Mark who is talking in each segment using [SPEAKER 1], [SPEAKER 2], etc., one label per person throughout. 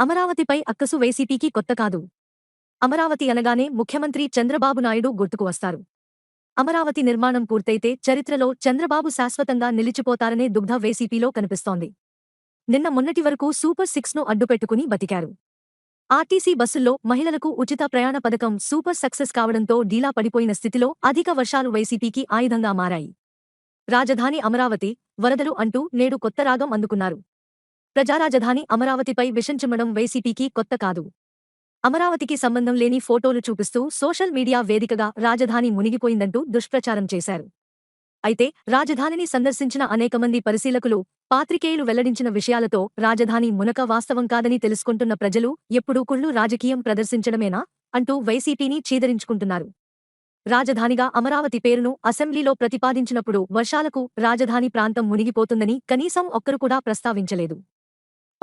[SPEAKER 1] అమరావతిపై అక్కసు వైసీపీకి కొత్త కాదు. అమరావతి అనగానే ముఖ్యమంత్రి చంద్రబాబు నాయుడు గుర్తుకు వస్తారు. అమరావతి నిర్మాణం పూర్తయితే చరిత్రలో చంద్రబాబు శాశ్వతంగా నిలిచిపోతారనే దుగ్ధ వైసీపీలో కనిపిస్తోంది. నిన్న మొన్నటి వరకు సూపర్ సిక్స్ను అడ్డుపెట్టుకుని బతికారు. ఆర్టీసీ బస్సుల్లో మహిళలకు ఉచిత ప్రయాణ పథకం సూపర్ సక్సెస్ కావడంతో డీలా పడిపోయిన స్థితిలో అధిక వర్షాలు వైసీపీకి ఆయుధంగా మారాయి. రాజధాని అమరావతి వరదలు అంటూ నేడు కొత్త రాగం అందుకున్నారు. ప్రజారాజధాని అమరావతిపై విషం వైసీపీకి కొత్త కాదు. అమరావతికి సంబంధం లేని ఫోటోలు చూపిస్తూ సోషల్ మీడియా వేదికగా రాజధాని మునిగిపోయిందంటూ దుష్ప్రచారం చేశారు. అయితే రాజధానిని సందర్శించిన అనేక మంది పరిశీలకులు పాత్రికేయులు వెల్లడించిన విషయాలతో రాజధాని మునక వాస్తవం కాదని తెలుసుకుంటున్న ప్రజలు ఎప్పుడూ కుళ్ళు రాజకీయం ప్రదర్శించడమేనా అంటూ వైసీపీని చీదరించుకుంటున్నారు. రాజధానిగా అమరావతి పేరును అసెంబ్లీలో ప్రతిపాదించినప్పుడు వర్షాలకు రాజధాని ప్రాంతం మునిగిపోతుందని కనీసం ఒక్కరు కూడా ప్రస్తావించలేదు.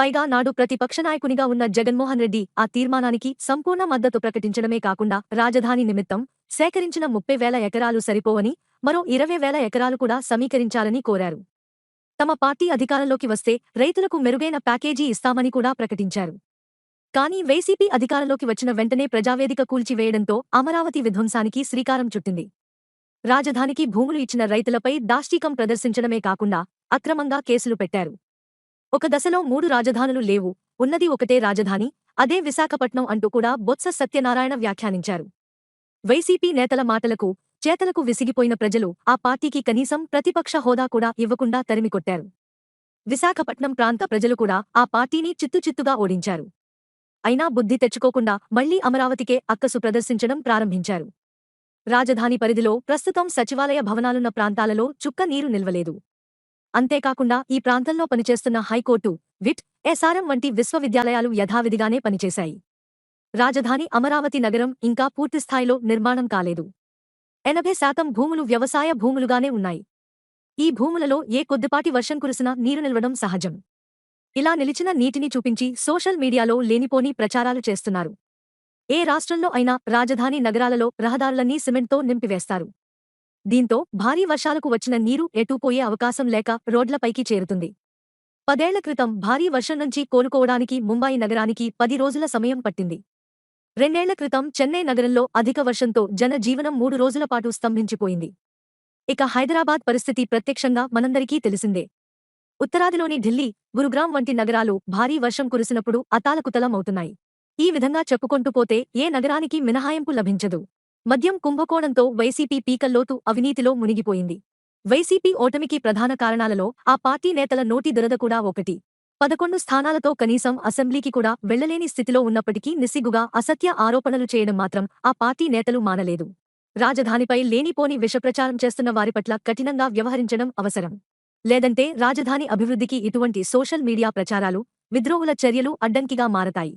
[SPEAKER 1] పైగా నాడు ప్రతిపక్ష నాయకునిగా ఉన్న జగన్మోహన్ రెడ్డి ఆ తీర్మానానికి సంపూర్ణ మద్దతు ప్రకటించడమే కాకుండా రాజధాని నిమిత్తం సేకరించిన ముప్పై వేల ఎకరాలు సరిపోవని మరో ఇరవై వేల ఎకరాలు కూడా సమీకరించాలని కోరారు. తమ పార్టీ అధికారంలోకి వస్తే రైతులకు మెరుగైన ప్యాకేజీ ఇస్తామని కూడా ప్రకటించారు. కానీ వైసీపీ అధికారంలోకి వచ్చిన వెంటనే ప్రజావేదిక కూల్చివేయడంతో అమరావతి విధ్వంసానికి శ్రీకారం చుట్టింది. రాజధానికి భూములు ఇచ్చిన రైతులపై దాష్టీకం ప్రదర్శించడమే కాకుండా అక్రమంగా కేసులు పెట్టారు. ఒక దశలో మూడు రాజధానులు లేవు. ఉన్నది ఒకటే రాజధాని. అదే విశాఖపట్నం అంటూ కూడా బొత్స సత్యనారాయణ వ్యాఖ్యానించారు. వైసీపీ నేతల మాటలకు చేతలకు విసిగిపోయిన ప్రజలు ఆ పార్టీకి కనీసం ప్రతిపక్ష హోదా కూడా ఇవ్వకుండా తరిమికొట్టారు. విశాఖపట్నం ప్రాంత ప్రజలు కూడా ఆ పార్టీని చిత్తుచిత్తుగా ఓడించారు. అయినా బుద్ధి తెచ్చుకోకుండా మళ్ళీ అమరావతికే అక్కసు ప్రదర్శించడం ప్రారంభించారు. రాజధాని పరిధిలో ప్రస్తుతం సచివాలయ భవనాలున్న ప్రాంతాలలో చుక్క నీరు నిల్వలేదు. అంతేకాకుండా ఈ ప్రాంతంలో పనిచేస్తున్న హైకోర్టు విట్ ఎస్ఆర్ఎం వంటి విశ్వవిద్యాలయాలు యథావిధిగానే పనిచేశాయి. రాజధాని అమరావతి నగరం ఇంకా పూర్తిస్థాయిలో నిర్మాణం కాలేదు. ఎనభై శాతం భూములు వ్యవసాయ భూములుగానే ఉన్నాయి. ఈ భూములలో ఏ కొద్దిపాటి వర్షం కురిసినా నీరు నిల్వడం సహజం. ఇలా నిలిచిన నీటిని చూపించి సోషల్ మీడియాలో లేనిపోని ప్రచారాలు చేస్తున్నారు. ఏ రాష్ట్రంలో అయినా రాజధాని నగరాలలో రహదారులన్నీ సిమెంట్తో నింపివేస్తారు. దీంతో భారీ వర్షాలకు వచ్చిన నీరు ఎటూపోయే అవకాశం లేక రోడ్లపైకి చేరుతుంది. పదేళ్ళ క్రితం భారీ వర్షం నుంచి కోలుకోవడానికి ముంబాయి నగరానికి పది రోజుల సమయం పట్టింది. రెండేళ్ళ క్రితం చెన్నై నగరంలో అధిక వర్షంతో జనజీవనం మూడు రోజుల పాటు స్తంభించిపోయింది. ఇక హైదరాబాద్ పరిస్థితి ప్రత్యక్షంగా మనందరికీ తెలిసిందే. ఉత్తరాదిలోని ఢిల్లీ గురుగ్రాం వంటి నగరాలు భారీ వర్షం కురిసినప్పుడు అతాలకుతలమవుతున్నాయి ఈ విధంగా చెప్పుకొంటూ పోతే ఏ నగరానికి మినహాయింపు లభించదు. మద్యం కుంభకోణంతో వైసీపీ పీకల్లోతు అవినీతిలో మునిగిపోయింది. వైసీపీ ఓటమికి ప్రధాన కారణాలలో ఆ పార్టీ నేతల నోటి దురద కూడా ఒకటి. పదకొండు స్థానాలతో కనీసం అసెంబ్లీకి కూడా వెళ్ళలేని స్థితిలో ఉన్నప్పటికీ నిస్సిగ్గుగా అసత్య ఆరోపణలు చేయడం మాత్రం ఆ పార్టీ నేతలు మానలేదు. రాజధానిపై లేనిపోని విషప్రచారం చేస్తున్న వారి పట్ల కఠినంగా వ్యవహరించడం అవసరం. లేదంటే రాజధాని అభివృద్ధికి ఇటువంటి సోషల్ మీడియా ప్రచారాలు విద్రోహుల చర్యలు అడ్డంకిగా మారతాయి.